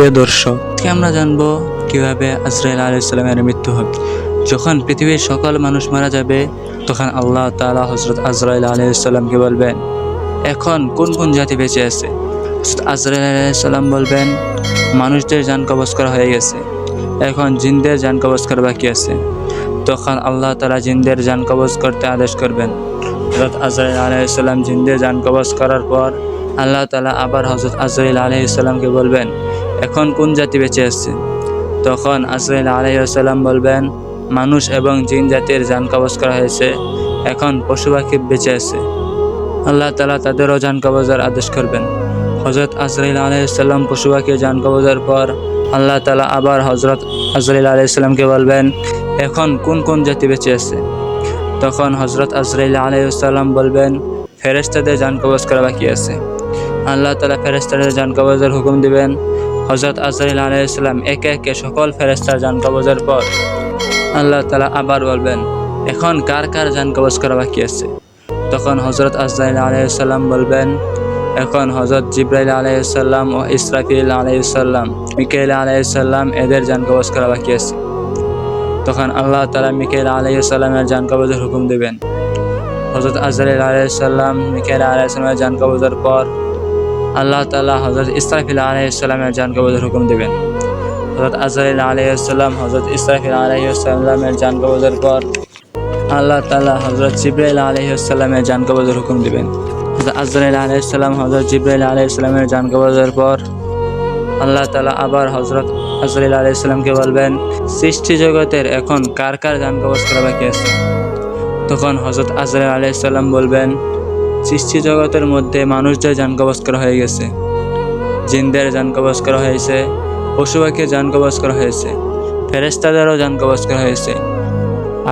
প্রিয় দর্শক আমরা জানব কীভাবে আজরাইল আলাইসাল্লামের মৃত্যু হবে যখন পৃথিবীর সকল মানুষ মারা যাবে, তখন আল্লাহ তাআলা হজরত আজরাইল আলাইসাল্লামকে বলবেন, এখন কোন কোন জাতি বেঁচে আছে? হজরত আজরাইল আলাইসাল্লাম বলবেন, মানুষদের যান কবজ করা হয়ে গেছে, এখন জিনদের যান কবজ করা বাকি আছে। তখন আল্লাহ তালা জিনদের যান কবজ করতে আদেশ করবেন। হজরত আজরাইল আলাইসাল্লাম জিনদের যান কবজ করার পর, আল্লাহ তালা আবার হজরত আজরাইল আলাইসাল্লামকে বলবেন এখন কোন জাতি বেঁচে আছে? তখন আজরাইল আলাইসাল্লাম বলবেন, মানুষ এবং জিন জাতির যান কবজ করা হয়েছে, এখন পশু পাখি বেঁচে আছে। আল্লাহ তালা তাদেরও যান কবজের আদেশ করবেন। হজরত আজরাইল আলাইসাল্লাম পশু পাখি যান কবজের পর আল্লাহ তালা আবার হজরত আজরাইল আলাইসাল্লামকে বলবেন, এখন কোন কোন জাতি বেঁচে আছে? তখন হজরত আজরাইল আলাইসাল্লাম বলবেন ফেরেস্তাদের যান কবজ করা বাকি আছে। আল্লাহ তালা ফেরেস্তাদের যান কবজের হুকুম দিবেন হজরত আজরাইল আলাইসাল্লাম একে একে সকল ফেরেস্তার যান কবজের পর। আল্লাহ তালা আবার বলবেন, এখন কার কার যান কবজ করা বাকি আছে? তখন হজরত আজরাইল আলাইসাল্লাম বলবেন, এখন হজরত জিব্রাইল আলাইসাল্লাম ও ইসরাফিল আলাইসাল্লাম মিকাইল আলাইসাল্লাম এদের যান কবজ করা বাকি আছে। তখন আল্লাহ তালা মিকাইল আলাইসাল্লামের যান কবজের হুকুম দেবেন। হজরত আজরাইল আলাইসাল্লাম মিকাইল আলাইসাল্লামের যান কবজের পর আল্লাহ তালা হজরত ইসরাফিল আলাইসাল্লামের যান কবজের হুকুম দেবেন। হজরত আজরাইল আলাইসাল্লাম হজরত ইসরাফিল আলাইসাল্লামের যান কবজের পর আল্লাহ তালা হজরত জিব্রাইল আলহিসাল্লামের যান কবজের হুকুম দিবেন। হজরত আজরাইল আলহিসাল্লাম হজরত জিব্রাইল আলহিসাল্লামের যান কবজের পর আল্লাহ তালা আবার হজরত আজরাইল আলহিসাল্লামকে বলবেন, সৃষ্টি জগতের এখন কার কার যান কবজ করা বাকি আছে? তখন হজরত আজরাইল আলহিসাল্লাম বলবেন সৃষ্টি জগতের মধ্যে মানুষদের যান কবজ করা হয়ে গেছে। জিনদের যান কবজ করা হয়েছে পশু পাখির যান কবজ করা হয়েছে ফেরেস্তাদেরও যান কবজ করা হয়েছে।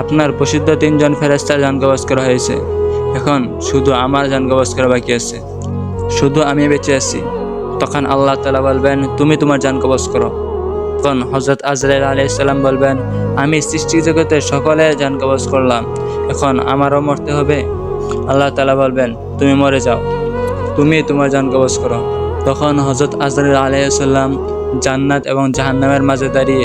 আপনার প্রসিদ্ধ তিনজন ফেরেস্তার যান কবজ করা হয়েছে। এখন শুধু আমার যান কবজ করা বাকি আছে। শুধু আমি বেঁচে আছি। তখন আল্লাহ তালা বলবেন, তুমি তোমার যান কবজ করো তখন হজরত আজরাইল আলাইসাল্লাম বলবেন, আমি সৃষ্টি জগতের সকলের যান কবজ করলাম। এখন আমারও মরতে হবে। আল্লাহ তালা বলবেন, তুমি মরে যাও। তুমি তোমার যান কবজ করো। তখন হজরত আজরাইল আলাইসাল্লাম জান্নাত এবং জাহান্নামের মাঝে দাঁড়িয়ে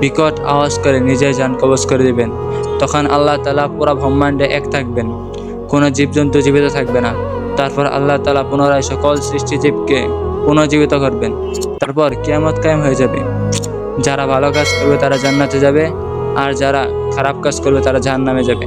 বিকট আওয়াজ করে নিজের যান কবজ করে দিবেন। তখন আল্লাহ তালা পুরা ব্রহ্মাণ্ডে এক থাকবেন, কোনো জীবজন্তু জীবিত থাকবে না। তারপর আল্লাহ তালা পুনরায় সকল সৃষ্টিজীবকে পুনর্জীবিত করবেন। তারপর কেয়ামত কায়েম হয়ে যাবে। যারা ভালো কাজ করবে তারা জান্নাতে যাবে, আর যারা খারাপ কাজ করবে তারা জাহান্নামে যাবে।